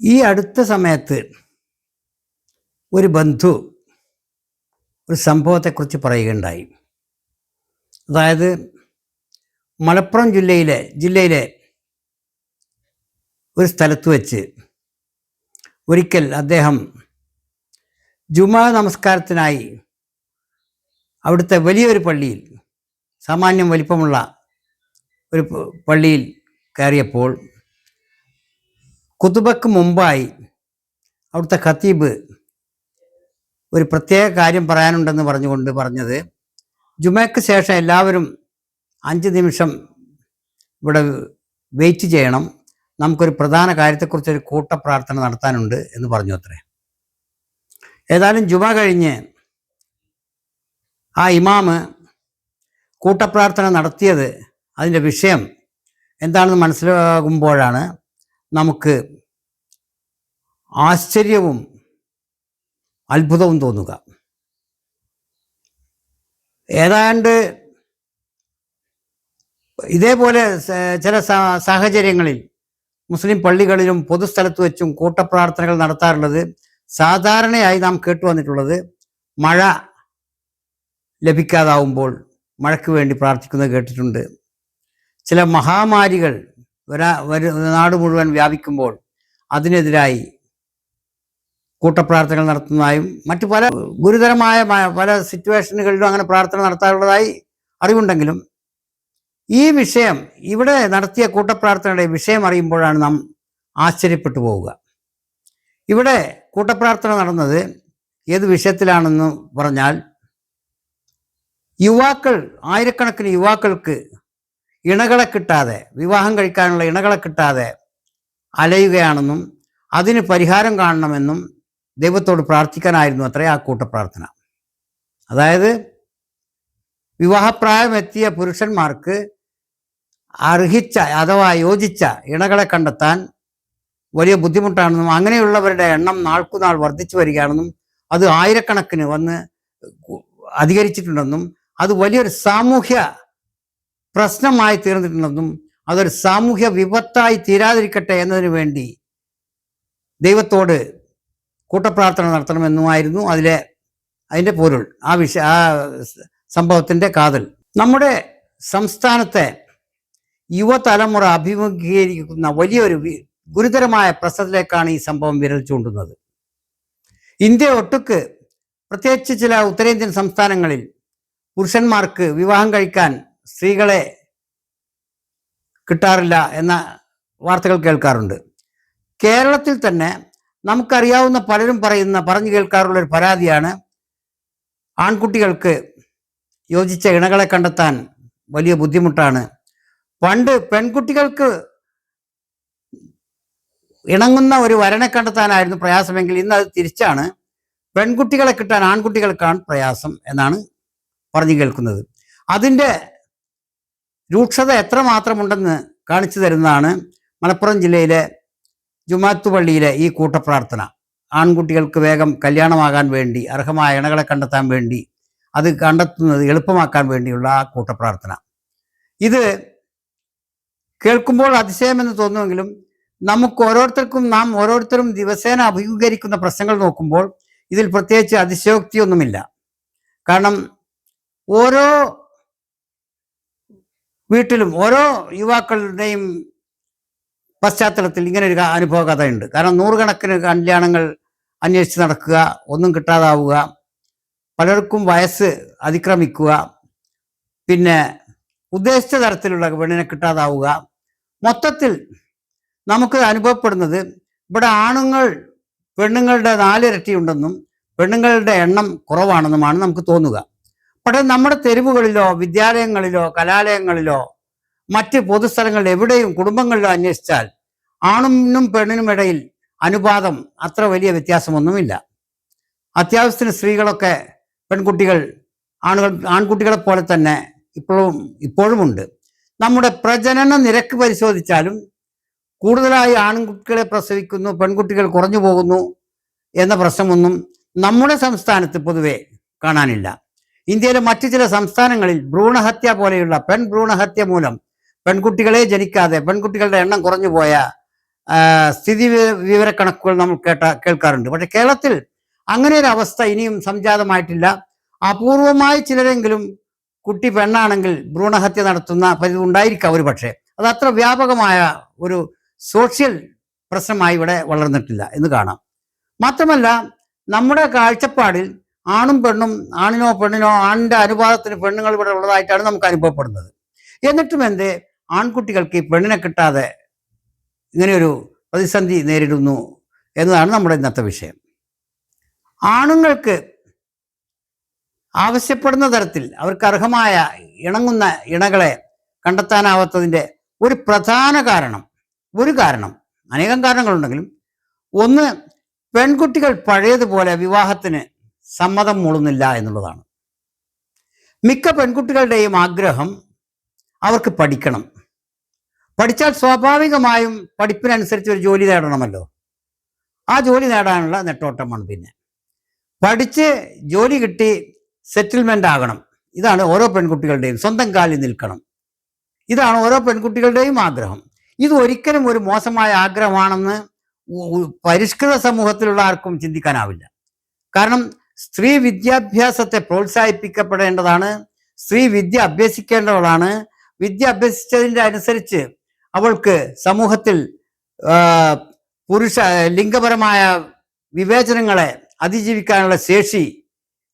ഈ അടുത്ത സമയത്ത് ഒരു ബന്ധു ഒരു സംഭവത്തെക്കുറിച്ച് പറയുകയുണ്ടായി. അതായത് മലപ്പുറം ജില്ലയിലെ ജില്ലയിലെ ഒരു സ്ഥലത്ത് വെച്ച് ഒരിക്കൽ അദ്ദേഹം ജുമാ നമസ്കാരത്തിനായി അവിടുത്തെ വലിയൊരു പള്ളിയിൽ സാമാന്യം വലിപ്പമുള്ള ഒരു പള്ളിയിൽ കയറിയപ്പോൾ കുതുബക്ക് മുമ്പായി അവിടുത്തെ ഖത്തീബ് ഒരു പ്രത്യേക കാര്യം പറയാനുണ്ടെന്ന് പറഞ്ഞുകൊണ്ട് പറഞ്ഞത്. ജുമയ്ക്ക് ശേഷം എല്ലാവരും അഞ്ച് നിമിഷം ഇവിടെ വെയിറ്റ് ചെയ്യണം. നമുക്കൊരു പ്രധാന കാര്യത്തെക്കുറിച്ച് ഒരു കൂട്ടപ്രാർത്ഥന നടത്താനുണ്ട് എന്ന് പറഞ്ഞു അത്രേ. ഏതായാലും ജുമ കഴിഞ്ഞ് ആ ഇമാമ് കൂട്ടപ്രാർത്ഥന നടത്തിയത് അതിന്റെ വിഷയം എന്താണെന്ന് മനസ്സിലാകുമ്പോഴാണ് നമുക്ക് ആശ്ചര്യവും അത്ഭുതവും തോന്നുക. ഏതാണ്ട് ഇതേപോലെ ചില സാഹചര്യങ്ങളിൽ മുസ്ലിം പള്ളികളിലും പൊതുസ്ഥലത്ത് വെച്ചും കൂട്ടപ്രാർത്ഥനകൾ നടത്താറുള്ളത് സാധാരണയായി നാം കേട്ടു വന്നിട്ടുള്ളത് മഴ ലഭിക്കാതാവുമ്പോൾ മഴയ്ക്ക് വേണ്ടി പ്രാർത്ഥിക്കുന്നത് കേട്ടിട്ടുണ്ട്. ചില മഹാമാരികൾ ഒരാ നാട് മുഴുവൻ വ്യാപിക്കുമ്പോൾ അതിനെതിരായി കൂട്ടപ്രാർത്ഥനകൾ നടത്തുന്നതായും മറ്റു പല ഗുരുതരമായ പല സിറ്റുവേഷനുകളിലും അങ്ങനെ പ്രാർത്ഥന നടത്താറുള്ളതായി അറിവുണ്ടെങ്കിലും ഈ വിഷയം ഇവിടെ നടത്തിയ കൂട്ടപ്രാർത്ഥനയുടെ വിഷയം അറിയുമ്പോഴാണ് നാം ആശ്ചര്യപ്പെട്ടു പോവുക. ഇവിടെ കൂട്ടപ്രാർത്ഥന നടന്നത് ഏത് വിഷയത്തിലാണെന്ന് പറഞ്ഞാൽ യുവാക്കൾ ആയിരക്കണക്കിന് യുവാക്കൾക്ക് ഇണകളെ കിട്ടാതെ വിവാഹം കഴിക്കാനുള്ള ഇണകളെ കിട്ടാതെ അലയുകയാണെന്നും അതിന് പരിഹാരം കാണണമെന്നും ദൈവത്തോട് പ്രാർത്ഥിക്കാനായിരുന്നു അത്രേ ആ കൂട്ടപ്രാർത്ഥന. അതായത് വിവാഹപ്രായമെത്തിയ പുരുഷന്മാർക്ക് അർഹിച്ച അഥവാ യോജിച്ച ഇണകളെ കണ്ടെത്താൻ വലിയ ബുദ്ധിമുട്ടാണെന്നും അങ്ങനെയുള്ളവരുടെ എണ്ണം നാൾക്കുനാൾ വർദ്ധിച്ചു വരികയാണെന്നും അത് ആയിരക്കണക്കിന് വന്ന് അധികരിച്ചിട്ടുണ്ടെന്നും അത് വലിയൊരു സാമൂഹ്യ പ്രശ്നമായി തീർന്നിട്ടുണ്ടെന്നും അതൊരു സാമൂഹ്യ വിപത്തായി തീരാതിരിക്കട്ടെ എന്നതിനു വേണ്ടി ദൈവത്തോട് കൂട്ടപ്രാർത്ഥന നടത്തണമെന്നുമായിരുന്നു അതിലെ അതിന്റെ പൊരുൾ ആ വിഷ ആ സംഭവത്തിന്റെ കാതൽ. നമ്മുടെ സംസ്ഥാനത്തെ യുവതലമുറ അഭിമുഖീകരിക്കുന്ന വലിയൊരു ഗുരുതരമായ പ്രശ്നത്തിലേക്കാണ് ഈ സംഭവം വിരൽ ചൂണ്ടുന്നത്. ഇന്ത്യ ഒട്ടുക്ക് പ്രത്യേകിച്ച് ചില ഉത്തരേന്ത്യൻ സംസ്ഥാനങ്ങളിൽ പുരുഷന്മാർക്ക് വിവാഹം കഴിക്കാൻ സ്ത്രീകളെ കിട്ടാറില്ല എന്ന വാർത്തകൾ കേൾക്കാറുണ്ട്. കേരളത്തിൽ തന്നെ നമുക്കറിയാവുന്ന പലരും പറയുന്ന പറഞ്ഞു കേൾക്കാറുള്ള ഒരു പരാതിയാണ് ആൺകുട്ടികൾക്ക് യോജിച്ച ഇണകളെ കണ്ടെത്താൻ വലിയ ബുദ്ധിമുട്ടാണ്. പണ്ട് പെൺകുട്ടികൾക്ക് ഇണങ്ങുന്ന ഒരു വരനെ കണ്ടെത്താനായിരുന്നു പ്രയാസമെങ്കിൽ ഇന്ന് അത് തിരിച്ചാണ്. പെൺകുട്ടികളെ കിട്ടാൻ ആൺകുട്ടികൾക്കാണ് പ്രയാസം എന്നാണ് പറഞ്ഞു കേൾക്കുന്നത്. അതിന്റെ രൂക്ഷത എത്രമാത്രമുണ്ടെന്ന് കാണിച്ചു തരുന്നതാണ് മലപ്പുറം ജില്ലയിലെ ജുമാത്തു പള്ളിയിലെ ഈ കൂട്ടപ്രാർത്ഥന. ആൺകുട്ടികൾക്ക് വേഗം കല്യാണമാകാൻ വേണ്ടി അർഹമായ ഇണകളെ കണ്ടെത്താൻ വേണ്ടി അത് കണ്ടെത്തുന്നത് എളുപ്പമാക്കാൻ വേണ്ടിയുള്ള ആ കൂട്ടപ്രാർത്ഥന. ഇത് കേൾക്കുമ്പോൾ അതിശയമെന്ന് തോന്നുമെങ്കിലും നമുക്ക് ഓരോരുത്തർക്കും നാം ഓരോരുത്തരും ദിവസേന അഭിമുഖീകരിക്കുന്ന പ്രശ്നങ്ങൾ നോക്കുമ്പോൾ ഇതിൽ പ്രത്യേകിച്ച് അതിശയോക്തിയൊന്നുമില്ല. കാരണം ഓരോ വീട്ടിലും ഓരോ യുവാക്കളുടെയും പശ്ചാത്തലത്തിൽ ഇങ്ങനെ ഒരു അനുഭവ കഥയുണ്ട്. കാരണം നൂറുകണക്കിന് കല്യാണങ്ങൾ അന്വേഷിച്ച് നടക്കുക ഒന്നും കിട്ടാതാവുക പലർക്കും വയസ്സ് അതിക്രമിക്കുക പിന്നെ ഉദ്ദേശിച്ച തരത്തിലുള്ള പെണ്ണിനെ കിട്ടാതാവുക. മൊത്തത്തിൽ നമുക്ക് അനുഭവപ്പെടുന്നത് ഇവിടെ ആണുങ്ങൾ പെണ്ണുങ്ങളുടെ നാലിരട്ടി ഉണ്ടെന്നും പെണ്ണുങ്ങളുടെ എണ്ണം കുറവാണെന്നുമാണ് നമുക്ക് തോന്നുക. പക്ഷേ നമ്മുടെ തെരുവുകളിലോ വിദ്യാലയങ്ങളിലോ കലാലയങ്ങളിലോ മറ്റ് പൊതുസ്ഥലങ്ങളിൽ എവിടെയും കുടുംബങ്ങളിലോ അന്വേഷിച്ചാൽ ആണിനും പെണ്ണിനും ഇടയിൽ അനുപാതം അത്ര വലിയ വ്യത്യാസമൊന്നുമില്ല. അത്യാവശ്യത്തിന് സ്ത്രീകളൊക്കെ പെൺകുട്ടികൾ ആണുകൾ ആൺകുട്ടികളെ പോലെ തന്നെ ഇപ്പോഴും ഇപ്പോഴുമുണ്ട്. നമ്മുടെ പ്രജനന നിരക്ക് പരിശോധിച്ചാലും കൂടുതലായി ആൺകുട്ടികളെ പ്രസവിക്കുന്നു പെൺകുട്ടികൾ കുറഞ്ഞു പോകുന്നു എന്ന പ്രശ്നമൊന്നും നമ്മുടെ സംസ്ഥാനത്ത് പൊതുവെ കാണാനില്ല. ഇന്ത്യയിലെ മറ്റു ചില സംസ്ഥാനങ്ങളിൽ ഭ്രൂണഹത്യ പോലെയുള്ള പെൺ ഭ്രൂണഹത്യ മൂലം പെൺകുട്ടികളെ ജനിക്കാതെ പെൺകുട്ടികളുടെ എണ്ണം കുറഞ്ഞു പോയ സ്ഥിതി വിവരക്കണക്കുകൾ നമ്മൾ കേട്ട കേൾക്കാറുണ്ട്. പക്ഷെ കേരളത്തിൽ അങ്ങനെ ഒരു അവസ്ഥ ഇനിയും സംജാതമായിട്ടില്ല. അപൂർവമായി ചിലരെങ്കിലും കുട്ടി പെണ്ണാണെങ്കിൽ ഭ്രൂണഹത്യ നടത്തുന്ന പതിവ് ഉണ്ടായിരിക്കാം ഒരു പക്ഷേ അത് അത്ര വ്യാപകമായ ഒരു സോഷ്യൽ പ്രശ്നമായി ഇവിടെ വളർന്നിട്ടില്ല എന്ന് കാണാം. മാത്രമല്ല നമ്മുടെ കാഴ്ചപ്പാടിൽ ആണും പെണ്ണും ആണിനോ പെണ്ണിനോ ആണിന്റെ അനുപാതത്തിന് പെണ്ണുങ്ങൾ ഇവിടെ ഉള്ളതായിട്ടാണ് നമുക്ക് അനുഭവപ്പെടുന്നത്. എന്നിട്ടും എന്ത്? ആൺകുട്ടികൾക്ക് ഈ പെണ്ണിനെ കിട്ടാതെ ഇങ്ങനെയൊരു പ്രതിസന്ധി നേരിടുന്നു എന്നതാണ് നമ്മുടെ ഇന്നത്തെ വിഷയം. ആണുങ്ങൾക്ക് ആവശ്യപ്പെടുന്ന തരത്തിൽ അവർക്ക് അർഹമായ ഇണങ്ങുന്ന ഇണകളെ കണ്ടെത്താനാവാത്തതിന്റെ ഒരു പ്രധാന കാരണം ഒരു കാരണം അനേകം കാരണങ്ങളുണ്ടെങ്കിലും ഒന്ന് പെൺകുട്ടികൾ പഴയതുപോലെ വിവാഹത്തിന് സമ്മതം മൂളുന്നില്ല എന്നുള്ളതാണ്. മിക്ക പെൺകുട്ടികളുടെയും ആഗ്രഹം അവർക്ക് പഠിക്കണം. പഠിച്ചാൽ സ്വാഭാവികമായും പഠിപ്പിനനുസരിച്ച് ഒരു ജോലി നേടണമല്ലോ. ആ ജോലി നേടാനുള്ള നെട്ടോട്ടമാണ് പിന്നെ. പഠിച്ച് ജോലി കിട്ടി സെറ്റിൽമെന്റ് ആകണം. ഇതാണ് ഓരോ പെൺകുട്ടികളുടെയും സ്വന്തം കാലിൽ നിൽക്കണം. ഇതാണ് ഓരോ പെൺകുട്ടികളുടെയും ആഗ്രഹം. ഇത് ഒരിക്കലും ഒരു മോശമായ ആഗ്രഹമാണെന്ന് പരിഷ്കൃത സമൂഹത്തിലുള്ള ആർക്കും ചിന്തിക്കാനാവില്ല. കാരണം സ്ത്രീ വിദ്യാഭ്യാസത്തെ പ്രോത്സാഹിപ്പിക്കപ്പെടേണ്ടതാണ്. സ്ത്രീ വിദ്യ അഭ്യസിക്കേണ്ടവളാണ്. വിദ്യ അഭ്യസിച്ചതിന്റെ അനുസരിച്ച് അവൾക്ക് സമൂഹത്തിൽ പുരുഷ ലിംഗപരമായ വിവേചനങ്ങളെ അതിജീവിക്കാനുള്ള ശേഷി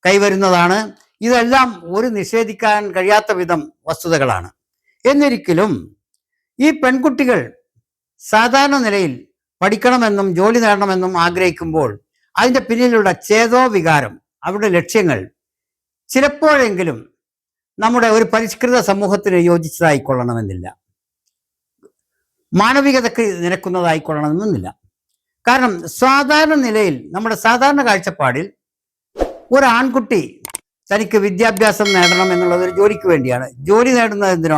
കൈവരുന്നതാണ്. ഇതെല്ലാം ഒരു നിഷേധിക്കാൻ കഴിയാത്ത വിധം വസ്തുതകളാണ്. എന്നിരിക്കലും ഈ പെൺകുട്ടികൾ സാധാരണ നിലയിൽ പഠിക്കണമെന്നും ജോലി നേടണമെന്നും ആഗ്രഹിക്കുമ്പോൾ അതിന്റെ പിന്നിലുള്ള ചേതോ വികാരം അവരുടെ ലക്ഷ്യങ്ങൾ ചിലപ്പോഴെങ്കിലും നമ്മുടെ ഒരു പരിഷ്കൃത സമൂഹത്തിന് യോജിച്ചതായിക്കൊള്ളണമെന്നില്ല. മാനവികതയ്ക്ക് നിരക്കുന്നതായിക്കൊള്ളണമെന്നില്ല. കാരണം സാധാരണ നിലയിൽ നമ്മുടെ സാധാരണ കാഴ്ചപ്പാടിൽ ഒരു ആൺകുട്ടി തനിക്ക് വിദ്യാഭ്യാസം നേടണം എന്നുള്ളത് ഒരു ജോലിക്ക് വേണ്ടിയാണ്. ജോലി നേടുന്നത്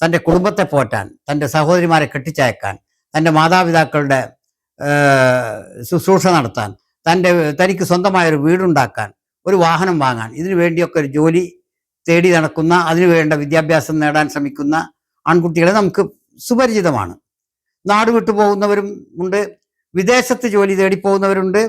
തന്റെ കുടുംബത്തെ പോറ്റാൻ തന്റെ സഹോദരിമാരെ കെട്ടിച്ചയക്കാൻ തന്റെ മാതാപിതാക്കളുടെ ശുശ്രൂഷ നടത്താൻ. തന്റെ തനിക്ക് സ്വന്തമായ ഒരു വീടുണ്ടാക്കാൻ ഒരു വാഹനം വാങ്ങാൻ ഇതിനു വേണ്ടിയൊക്കെ ഒരു ജോലി തേടി നടക്കുന്ന അതിനു വേണ്ട വിദ്യാഭ്യാസം നേടാൻ ശ്രമിക്കുന്ന ആൺകുട്ടികളെ നമുക്ക് സുപരിചിതമാണ്. നാട് വിട്ടു പോകുന്നവരും ഉണ്ട് വിദേശത്ത് ജോലി തേടി പോകുന്നവരുണ്ട്.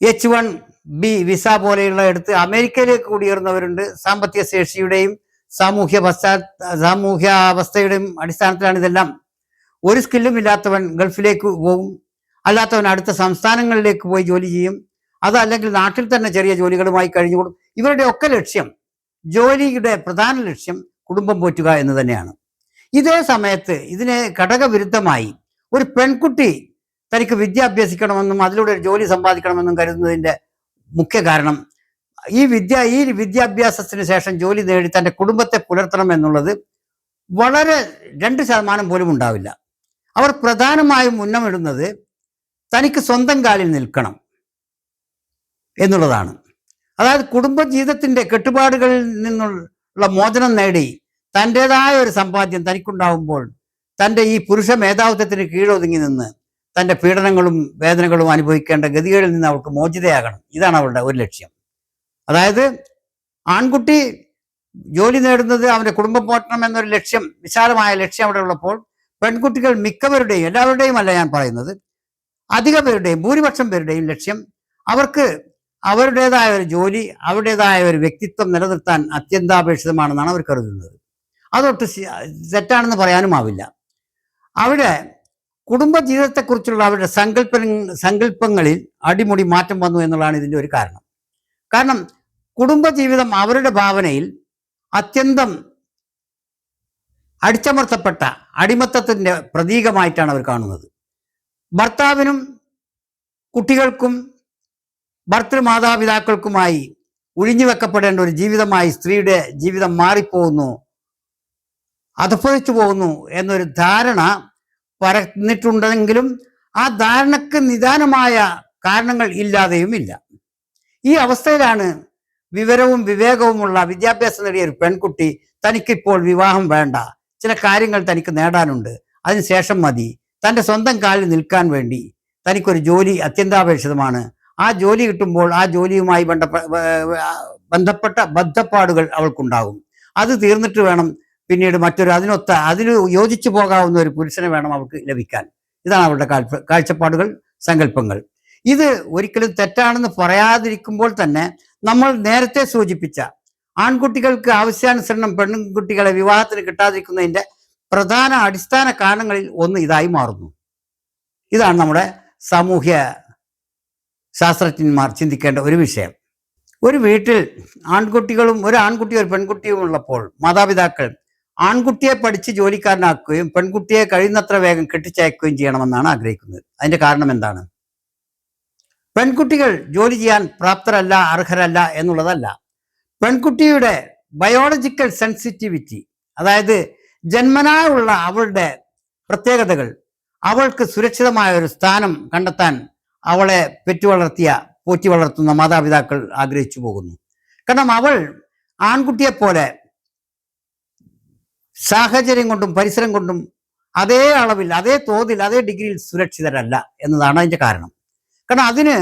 എച്ച് വൺ ബി വിസ പോലെയുള്ള എടുത്ത് അമേരിക്കയിലേക്ക് കുടിയേറുന്നവരുണ്ട്. സാമ്പത്തിക ശേഷിയുടെയും സാമൂഹ്യ പശ്ചാ സാമൂഹ്യ അവസ്ഥയുടെയും അടിസ്ഥാനത്തിലാണ് ഇതെല്ലാം. ഒരു സ്കില്ലും ഇല്ലാത്തവൻ ഗൾഫിലേക്ക് പോകും. അല്ലാത്തവൻ അടുത്ത സംസ്ഥാനങ്ങളിലേക്ക് പോയി ജോലി ചെയ്യും. അതല്ലെങ്കിൽ നാട്ടിൽ തന്നെ ചെറിയ ജോലികളുമായി കഴിഞ്ഞുകൊടും. ഇവരുടെ ഒക്കെ ലക്ഷ്യം ജോലിയുടെ പ്രധാന ലക്ഷ്യം കുടുംബം പോറ്റുക എന്ന് തന്നെയാണ്. ഇതേ സമയത്ത് ഇതിനെ ഘടകവിരുദ്ധമായി ഒരു പെൺകുട്ടി തനിക്ക് വിദ്യ അഭ്യസിക്കണമെന്നും അതിലൂടെ ഒരു ജോലി സമ്പാദിക്കണമെന്നും കരുതുന്നതിന്റെ മുഖ്യ കാരണം ഈ വിദ്യ ഈ വിദ്യാഭ്യാസത്തിന് ശേഷം ജോലി നേടി തന്റെ കുടുംബത്തെ പുലർത്തണം എന്നുള്ളത് വളരെ രണ്ട് ശതമാനം പോലും ഉണ്ടാവില്ല. അവർ പ്രധാനമായും ഉന്നമിടുന്നത് തനിക്ക് സ്വന്തം കാലിൽ നിൽക്കണം എന്നുള്ളതാണ്. അതായത് കുടുംബജീവിതത്തിന്റെ കെട്ടുപാടുകളിൽ നിന്നുള്ള മോചനം നേടി തന്റെതായ ഒരു സമ്പാദ്യം തനിക്കുണ്ടാവുമ്പോൾ തന്റെ ഈ പുരുഷ മേധാവിത്വത്തിന് കീഴൊതുങ്ങി നിന്ന് തന്റെ പീഡനങ്ങളും വേദനകളും അനുഭവിക്കേണ്ട ഗതികളിൽ നിന്ന് അവൾക്ക് മോചിതയാകണം. ഇതാണ് അവളുടെ ഒരു ലക്ഷ്യം. അതായത് ആൺകുട്ടി ജോലി നേടുന്നത് അവന്റെ കുടുംബം പോറ്റണം എന്നൊരു ലക്ഷ്യം വിശാലമായ ലക്ഷ്യം അവിടെ ഉള്ളപ്പോൾ പെൺകുട്ടികൾ മിക്കവരുടെയും എല്ലാവരുടെയും അല്ല ഞാൻ പറയുന്നത് അധിക പേരുടെയും ഭൂരിപക്ഷം പേരുടെയും ലക്ഷ്യം അവർക്ക് അവരുടേതായ ഒരു ജോലി അവരുടേതായ ഒരു വ്യക്തിത്വം നിലനിർത്താൻ അത്യന്താപേക്ഷിതമാണെന്നാണ് അവർ കരുതുന്നത്. അതൊട്ട് തെറ്റാണെന്ന് പറയാനുമാവില്ല അവിടെ കുടുംബജീവിതത്തെക്കുറിച്ചുള്ള അവരുടെ സങ്കല്പ സങ്കല്പങ്ങളിൽ അടിമുടി മാറ്റം വന്നു എന്നുള്ളതാണ് ഇതിന്റെ ഒരു കാരണം. കാരണം കുടുംബജീവിതം അവരുടെ ഭാവനയിൽ അത്യന്തം അടിച്ചമർത്തപ്പെട്ട അടിമത്തത്തിന്റെ പ്രതീകമായിട്ടാണ് അവർ കാണുന്നത്. ഭർത്താവിനും കുട്ടികൾക്കും ഭർത്തൃ മാതാപിതാക്കൾക്കുമായി ഒഴിഞ്ഞു വെക്കപ്പെടേണ്ട ഒരു ജീവിതമായി സ്ത്രീയുടെ ജീവിതം മാറിപ്പോകുന്നു അധപ്പതിച്ചു പോകുന്നു എന്നൊരു ധാരണ പരന്നിട്ടുണ്ടെങ്കിലും ആ ധാരണക്ക് നിദാനമായ കാരണങ്ങൾ ഇല്ലാതെയും ഇല്ല ഈ അവസ്ഥയിലാണ് വിവരവും വിവേകവുമുള്ള വിദ്യാഭ്യാസം നേടിയ ഒരു പെൺകുട്ടി തനിക്കിപ്പോൾ വിവാഹം വേണ്ട. ചില കാര്യങ്ങൾ തനിക്ക് നേടാനുണ്ട്. അതിനുശേഷം മതി. തന്റെ സ്വന്തം കാലിൽ നിൽക്കാൻ വേണ്ടി തനിക്കൊരു ജോലി അത്യന്താപേക്ഷിതമാണ്. ആ ജോലി കിട്ടുമ്പോൾ ആ ജോലിയുമായി ബന്ധപ്പെ ബന്ധപ്പെട്ട ബദ്ധപ്പാടുകൾ അവൾക്കുണ്ടാകും. അത് തീർന്നിട്ട് വേണം പിന്നീട് മറ്റൊരു അതിനൊത്ത അതിന് യോജിച്ചു പോകാവുന്ന ഒരു പുരുഷനെ വേണം അവൾക്ക് ലഭിക്കാൻ. ഇതാണ് അവളുടെ കാഴ്ച- കാഴ്ചപ്പാടുകൾ സങ്കല്പങ്ങൾ. ഇത് ഒരിക്കലും തെറ്റാണെന്ന് പറയാതിരിക്കുമ്പോൾ തന്നെ നമ്മൾ നേരത്തെ സൂചിപ്പിച്ച ആൺകുട്ടികൾക്ക് ആവശ്യാനുസരണം പെൺകുട്ടികളെ വിവാഹത്തിന് കിട്ടാതിരിക്കുന്നതിന്റെ പ്രധാന അടിസ്ഥാന കാരണങ്ങളിൽ ഒന്ന് ഇതായി മാറുന്നു. ഇതാണ് നമ്മുടെ സാമൂഹ്യ ശാസ്ത്രജ്ഞന്മാർ ചിന്തിക്കേണ്ട ഒരു വിഷയം. ഒരു വീട്ടിൽ ആൺകുട്ടികളും ഒരു ആൺകുട്ടിയും ഒരു പെൺകുട്ടിയും ഉള്ളപ്പോൾ മാതാപിതാക്കൾ ആൺകുട്ടിയെ പഠിച്ച് ജോലിക്കാരനാക്കുകയും പെൺകുട്ടിയെ കഴിയുന്നത്ര വേഗം കെട്ടിച്ചയക്കുകയും ചെയ്യണമെന്നാണ് ആഗ്രഹിക്കുന്നത്. അതിന്റെ കാരണം എന്താണ്? പെൺകുട്ടികൾ ജോലി ചെയ്യാൻ പ്രാപ്തരല്ല അർഹരല്ല എന്നുള്ളതല്ല. പെൺകുട്ടിയുടെ ബയോളജിക്കൽ സെൻസിറ്റിവിറ്റി അതായത് ജന്മനാ ഉള്ള അവളുടെ പ്രത്യേകതകൾ. അവൾക്ക് സുരക്ഷിതമായ ഒരു സ്ഥാനം കണ്ടെത്താൻ അവളെ പെറ്റു വളർത്തിയ പോറ്റി വളർത്തുന്ന മാതാപിതാക്കൾ ആഗ്രഹിച്ചു പോകുന്നു. കാരണം അവൾ ആൺകുട്ടിയെ പോലെ സാഹചര്യം കൊണ്ടും പരിസരം കൊണ്ടും അതേ അളവിൽ അതേ തോതിൽ അതേ ഡിഗ്രിയിൽ സുരക്ഷിതരല്ല എന്നതാണ് അതിന്റെ കാരണം. കാരണം അതിന്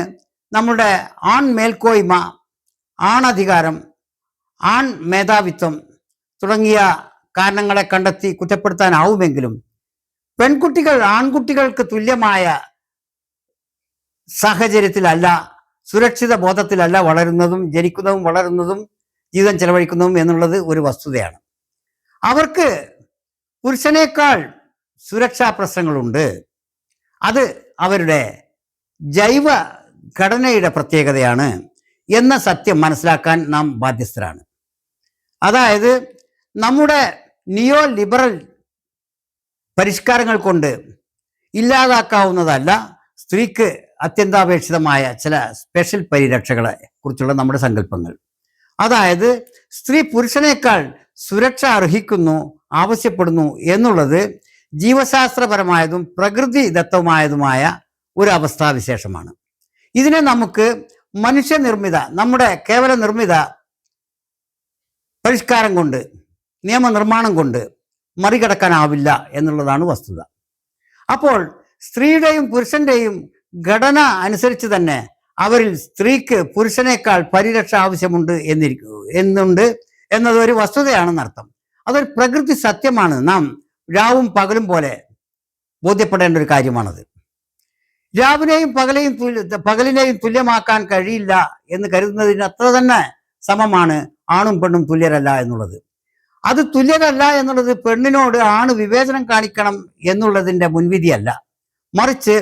നമ്മുടെ ആൺ മേൽക്കോയ്മ ആണധികാരം ആൺ മേധാവിത്വം തുടങ്ങിയ കാരണങ്ങളെ കണ്ടെത്തി കുറ്റപ്പെടുത്താനാവുമെങ്കിലും പെൺകുട്ടികൾ ആൺകുട്ടികൾക്ക് തുല്യമായ സാഹചര്യത്തിലല്ല സുരക്ഷിത ബോധത്തിലല്ല വളരുന്നതും ജനിക്കുന്നതും വളരുന്നതും ജീവിതം ചെലവഴിക്കുന്നതും എന്നുള്ളത് ഒരു വസ്തുതയാണ്. അവർക്ക് പുരുഷനേക്കാൾ സുരക്ഷാ പ്രശ്നങ്ങളുണ്ട്. അത് അവരുടെ ജൈവ ഘടനയുടെ പ്രത്യേകതയാണ് എന്ന സത്യം മനസ്സിലാക്കാൻ നാം ബാധ്യസ്ഥരാണ്. അതായത് നമ്മുടെ നിയോ ലിബറൽ പരിഷ്കാരങ്ങൾ കൊണ്ട് ഇല്ലാതാക്കാവുന്നതല്ല. സ്ത്രീക്ക് അത്യന്താപേക്ഷിതമായ ചില സ്പെഷ്യൽ പരിരക്ഷകളെ കുറിച്ചുള്ള നമ്മുടെ സങ്കല്പങ്ങൾ. അതായത് സ്ത്രീ പുരുഷനേക്കാൾ സുരക്ഷ അർഹിക്കുന്നു ആവശ്യപ്പെടുന്നു എന്നുള്ളത് ജീവശാസ്ത്രപരമായതും പ്രകൃതി ദത്തവുമായതുമായ ഒരു അവസ്ഥാവിശേഷമാണ്. ഇതിനെ നമുക്ക് മനുഷ്യനിർമ്മിത നമ്മുടെ കേവല നിർമ്മിത പരിഷ്കാരം കൊണ്ട് നിയമനിർമ്മാണം കൊണ്ട് മറികടക്കാനാവില്ല എന്നുള്ളതാണ് വസ്തുത. അപ്പോൾ സ്ത്രീയുടെയും പുരുഷന്റെയും ഘടന അനുസരിച്ച് തന്നെ അവരിൽ സ്ത്രീക്ക് പുരുഷനേക്കാൾ പരിരക്ഷ ആവശ്യമുണ്ട് എന്നിരിക്കു എന്നുണ്ട് എന്നത് ഒരു വസ്തുതയാണെന്നർത്ഥം അതൊരു പ്രകൃതി സത്യമാണ്. നാം രാവും പകലും പോലെ ബോധ്യപ്പെടേണ്ട ഒരു കാര്യമാണത്. രാവിലെയും പകലെയും പകലിനെയും തുല്യമാക്കാൻ കഴിയില്ല എന്ന് കരുതുന്നതിന് അത്ര തന്നെ സമമാണ് ആണും പെണ്ണും തുല്യരല്ല എന്നുള്ളത്. അത് തുല്യതല്ല എന്നുള്ളത് പെണ്ണിനോട് ആണ് വിവേചനം കാണിക്കണം എന്നുള്ളതിന്റെ മുൻവിധിയല്ല. മറിച്ച്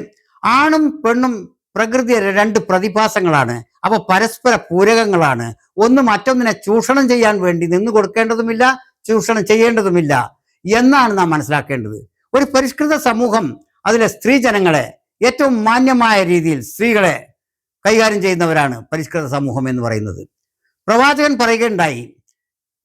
ആണും പെണ്ണും പ്രകൃതി രണ്ട് പ്രതിഭാസങ്ങളാണ്. അവ പരസ്പര പൂരകങ്ങളാണ്. ഒന്ന് മറ്റൊന്നിനെ ചൂഷണം ചെയ്യാൻ വേണ്ടി നിന്ന് കൊടുക്കേണ്ടതുമില്ല ചൂഷണം ചെയ്യേണ്ടതുമില്ല എന്നാണ് നാം മനസ്സിലാക്കേണ്ടത്. ഒരു പരിഷ്കൃത സമൂഹം അതിലെ സ്ത്രീ ജനങ്ങളെ ഏറ്റവും മാന്യമായ രീതിയിൽ സ്ത്രീകളെ കൈകാര്യം ചെയ്യുന്നവരാണ് പരിഷ്കൃത സമൂഹം എന്ന് പറയുന്നത്. പ്രവാചകൻ പറയുകയുണ്ടായി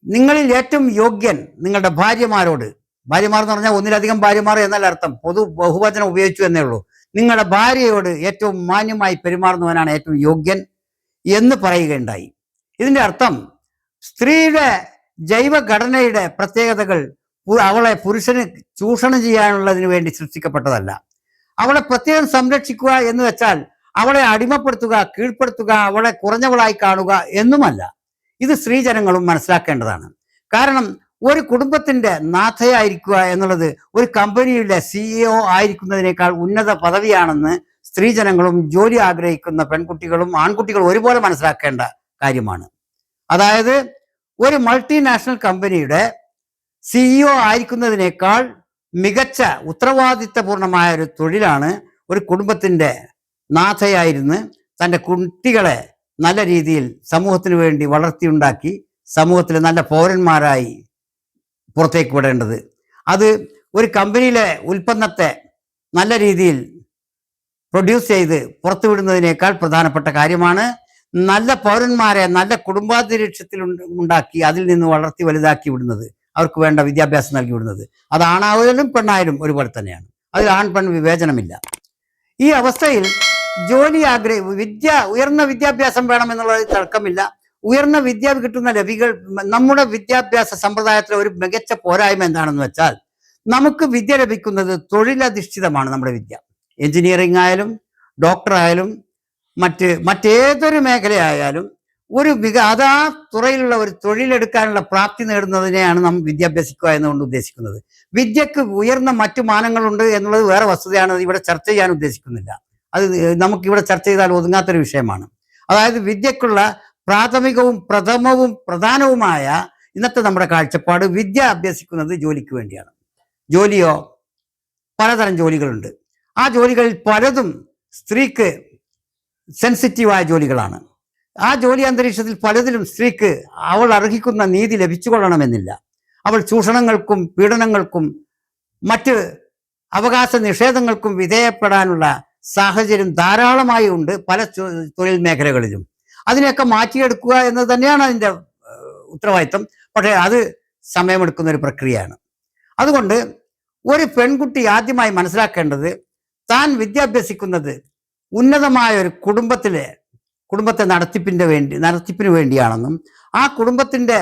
നിങ്ങളിൽ ഏറ്റവും യോഗ്യൻ നിങ്ങളുടെ ഭാര്യമാരോട്. ഭാര്യമാർ എന്ന് പറഞ്ഞാൽ ഒന്നിലധികം ഭാര്യമാർ എന്നല്ല അർത്ഥം. പൊതു ബഹുവചനം ഉപയോഗിച്ചു എന്നേ ഉള്ളൂ. നിങ്ങളുടെ ഭാര്യയോട് ഏറ്റവും മാന്യമായി പെരുമാറുന്നവനാണ് ഏറ്റവും യോഗ്യൻ എന്ന് പറയുകയുണ്ടായി. ഇതിന്റെ അർത്ഥം സ്ത്രീയുടെ ജൈവഘടനയുടെ പ്രത്യേകതകൾ അവളെ പുരുഷന് ചൂഷണം ചെയ്യാനുള്ളതിന് വേണ്ടി സൃഷ്ടിക്കപ്പെട്ടതല്ല. അവളെ പ്രത്യേകം സംരക്ഷിക്കുക എന്ന് വെച്ചാൽ അവളെ അടിമപ്പെടുത്തുക കീഴ്പ്പെടുത്തുക അവളെ കുറഞ്ഞവളായി കാണുക എന്നുമല്ല. ഇത് സ്ത്രീജനങ്ങളും മനസ്സിലാക്കേണ്ടതാണ്. കാരണം ഒരു കുടുംബത്തിന്റെ നാഥയായിരിക്കുക എന്നുള്ളത് ഒരു കമ്പനിയുടെ സിഇഒ ആയിരിക്കുന്നതിനേക്കാൾ ഉന്നത പദവിയാണെന്ന് സ്ത്രീജനങ്ങളും ജോലി ആഗ്രഹിക്കുന്ന പെൺകുട്ടികളും ആൺകുട്ടികളും ഒരുപോലെ മനസ്സിലാക്കേണ്ട കാര്യമാണ്. അതായത് ഒരു മൾട്ടിനാഷണൽ കമ്പനിയുടെ സിഇഒ ആയിരിക്കുന്നതിനേക്കാൾ മികച്ച ഉത്തരവാദിത്തപൂർണമായ ഒരു തൊഴിലാണ് ഒരു കുടുംബത്തിന്റെ നാഥയായിരുന്ന് തന്റെ കുട്ടികളെ നല്ല രീതിയിൽ സമൂഹത്തിന് വേണ്ടി വളർത്തിയുണ്ടാക്കി സമൂഹത്തിലെ നല്ല പൗരന്മാരായി പുറത്തേക്ക് വിടേണ്ടത്. അത് ഒരു കമ്പനിയിലെ ഉൽപ്പന്നത്തെ നല്ല രീതിയിൽ പ്രൊഡ്യൂസ് ചെയ്ത് പുറത്തുവിടുന്നതിനേക്കാൾ പ്രധാനപ്പെട്ട കാര്യമാണ് നല്ല പൗരന്മാരെ നല്ല കുടുംബാന്തരീക്ഷത്തിൽ ഉണ്ട്- ഉണ്ടാക്കി അതിൽ നിന്ന് വളർത്തി വലുതാക്കി വിടുന്നത്. അവർക്ക് വേണ്ട വിദ്യാഭ്യാസം നൽകി വിടുന്നത്. അത് ആണായാലും പെണ്ണായാലും ഒരുപോലെ തന്നെയാണ്. അതിൽ ആൺ പെൺ വിവേചനമില്ല. ഈ അവസ്ഥയിൽ ജോലി ആഗ്രഹ വിദ്യ ഉയർന്ന വിദ്യാഭ്യാസം വേണമെന്നുള്ളത് തർക്കമില്ല. ഉയർന്ന വിദ്യ കിട്ടുന്ന ലഭികൾ നമ്മുടെ വിദ്യാഭ്യാസ സമ്പ്രദായത്തിലെ ഒരു മികച്ച പോരായ്മ എന്താണെന്ന് വെച്ചാൽ നമുക്ക് വിദ്യ ലഭിക്കുന്നത് തൊഴിലധിഷ്ഠിതമാണ് നമ്മുടെ വിദ്യ. എഞ്ചിനീയറിംഗ് ആയാലും ഡോക്ടർ ആയാലും മറ്റ് മറ്റേതൊരു മേഖലയായാലും ഒരു മിക അത് തുറയിലുള്ള ഒരു തൊഴിലെടുക്കാനുള്ള പ്രാപ്തി നേടുന്നതിനെയാണ് നാം വിദ്യാഭ്യസിക്കുക എന്നുകൊണ്ട് ഉദ്ദേശിക്കുന്നത്. വിദ്യക്ക് ഉയർന്ന മറ്റു മാനങ്ങളുണ്ട് എന്നുള്ളത് വേറെ വസ്തുതയാണ് ഇവിടെ ചർച്ച ചെയ്യാൻ ഉദ്ദേശിക്കുന്നില്ല. അത് നമുക്കിവിടെ ചർച്ച ചെയ്താൽ ഒതുങ്ങാത്തൊരു വിഷയമാണ്. അതായത് വിദ്യക്കുള്ള പ്രാഥമികവും പ്രഥമവും പ്രധാനവുമായ ഇന്നത്തെ നമ്മുടെ കാഴ്ചപ്പാട് വിദ്യ അഭ്യസിക്കുന്നത് ജോലിക്ക് വേണ്ടിയാണ്. ജോലിയോ പലതരം ജോലികളുണ്ട്. ആ ജോലികളിൽ പലതും സ്ത്രീക്ക് സെൻസിറ്റീവായ ജോലികളാണ്. ആ ജോലി അന്തരീക്ഷത്തിൽ പലതിലും സ്ത്രീക്ക് അവൾ അർഹിക്കുന്ന നീതി ലഭിച്ചുകൊള്ളണമെന്നില്ല. അവൾ ചൂഷണങ്ങൾക്കും പീഡനങ്ങൾക്കും മറ്റ് അവകാശ നിഷേധങ്ങൾക്കും വിധേയപ്പെടാനുള്ള സാഹചര്യം ധാരാളമായി ഉണ്ട് പല തൊഴിൽ മേഖലകളിലും. അതിനെയൊക്കെ മാറ്റിയെടുക്കുക എന്നത് തന്നെയാണ് അതിന്റെ ഉത്തരവാദിത്വം. പക്ഷേ അത് സമയമെടുക്കുന്ന ഒരു പ്രക്രിയയാണ്. അതുകൊണ്ട് ഒരു പെൺകുട്ടി ആദ്യമായി മനസ്സിലാക്കേണ്ടത് താൻ വിദ്യാഭ്യസിക്കുന്നത് ഉന്നതമായ ഒരു കുടുംബത്തിലെ കുടുംബത്തെ നടത്തിപ്പിന്റെ വേണ്ടി നടത്തിപ്പിന് വേണ്ടിയാണെന്നും ആ കുടുംബത്തിന്റെ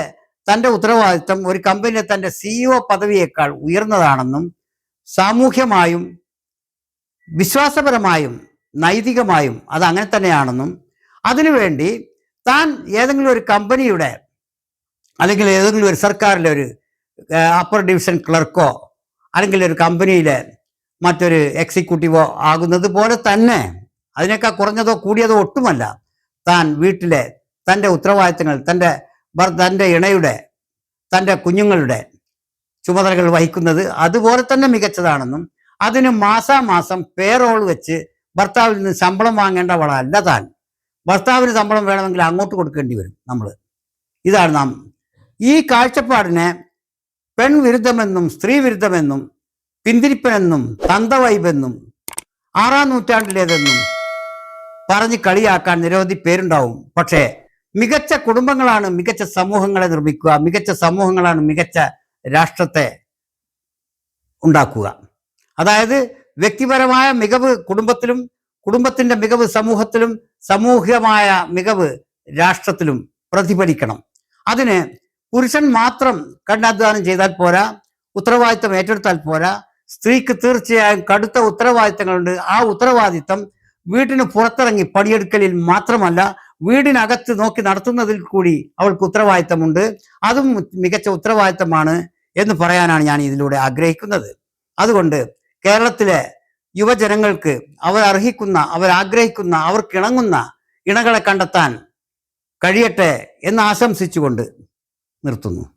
തന്റെ ഉത്തരവാദിത്വം ഒരു കമ്പനിയിലെ തന്റെ സിഇഒ പദവിയേക്കാൾ ഉയർന്നതാണെന്നും സാമൂഹ്യമായും വിശ്വാസപരമായും നൈതികമായും അത് അങ്ങനെ തന്നെയാണെന്നും അതിനുവേണ്ടി താൻ ഏതെങ്കിലും ഒരു കമ്പനിയുടെ അല്ലെങ്കിൽ ഏതെങ്കിലും ഒരു സർക്കാരിലെ ഒരു അപ്പർ ഡിവിഷൻ ക്ലർക്കോ അല്ലെങ്കിൽ ഒരു കമ്പനിയിലെ മറ്റൊരു എക്സിക്യൂട്ടീവോ ആകുന്നത് പോലെ തന്നെ അതിനേക്കാൾ കുറഞ്ഞതോ കൂടിയതോ ഒട്ടുമല്ല താൻ വീട്ടിലെ തന്റെ ഉത്തരവാദിത്തങ്ങൾ തന്റെ തന്റെ ഇണയുടെ തന്റെ കുഞ്ഞുങ്ങളുടെ ചുമതലകൾ വഹിക്കുന്നത് അതുപോലെ തന്നെ മികച്ചതാണെന്നും അതിന് മാസാമാസം പേറോൾ വെച്ച് ഭർത്താവിൽ നിന്ന് ശമ്പളം വാങ്ങേണ്ടവളല്ല താൻ. ഭർത്താവിന് ശമ്പളം വേണമെങ്കിൽ അങ്ങോട്ട് കൊടുക്കേണ്ടി വരും നമ്മൾ ഇതാണ് നാം. ഈ കാഴ്ചപ്പാടിനെ പെൺവിരുദ്ധമെന്നും സ്ത്രീ വിരുദ്ധമെന്നും പിന്തിരിപ്പനെന്നും തന്തവൈബെന്നും ആറാം നൂറ്റാണ്ടിലേതെന്നും പറഞ്ഞ് കളിയാക്കാൻ നിരവധി പേരുണ്ടാവും. പക്ഷേ മികച്ച കുടുംബങ്ങളാണ് മികച്ച സമൂഹങ്ങളെ നിർമ്മിക്കുക മികച്ച സമൂഹങ്ങളാണ് മികച്ച രാഷ്ട്രത്തെ ഉണ്ടാക്കുക. അതായത് വ്യക്തിപരമായ മികവ് കുടുംബത്തിലും കുടുംബത്തിന്റെ മികവ് സമൂഹത്തിലും സമൂഹികമായ മികവ് രാഷ്ട്രത്തിലും പ്രതിഫലിക്കണം. അതിന് പുരുഷൻ മാത്രം കഠിനാധ്വാനം ചെയ്താൽ പോരാ ഉത്തരവാദിത്തം ഏറ്റെടുത്താൽ പോരാ സ്ത്രീക്ക് തീർച്ചയായും കടുത്ത ഉത്തരവാദിത്തങ്ങളുണ്ട്. ആ ഉത്തരവാദിത്തം വീട്ടിന് പുറത്തിറങ്ങി പണിയെടുക്കലിൽ മാത്രമല്ല വീടിനകത്ത് നോക്കി നടത്തുന്നതിൽ കൂടി അവൾക്ക് ഉത്തരവാദിത്തമുണ്ട്. അതും മികച്ച ഉത്തരവാദിത്തമാണ് എന്ന് പറയാനാണ് ഞാൻ ഇതിലൂടെ ആഗ്രഹിക്കുന്നത്. അതുകൊണ്ട് കേരളത്തിലെ യുവജനങ്ങൾക്ക് അവർ അർഹിക്കുന്ന അവർ ആഗ്രഹിക്കുന്ന അവർക്കിണങ്ങുന്ന ഇണകളെ കണ്ടെത്താൻ കഴിയട്ടെ എന്ന് ആശംസിച്ചുകൊണ്ട് നിർത്തുന്നു.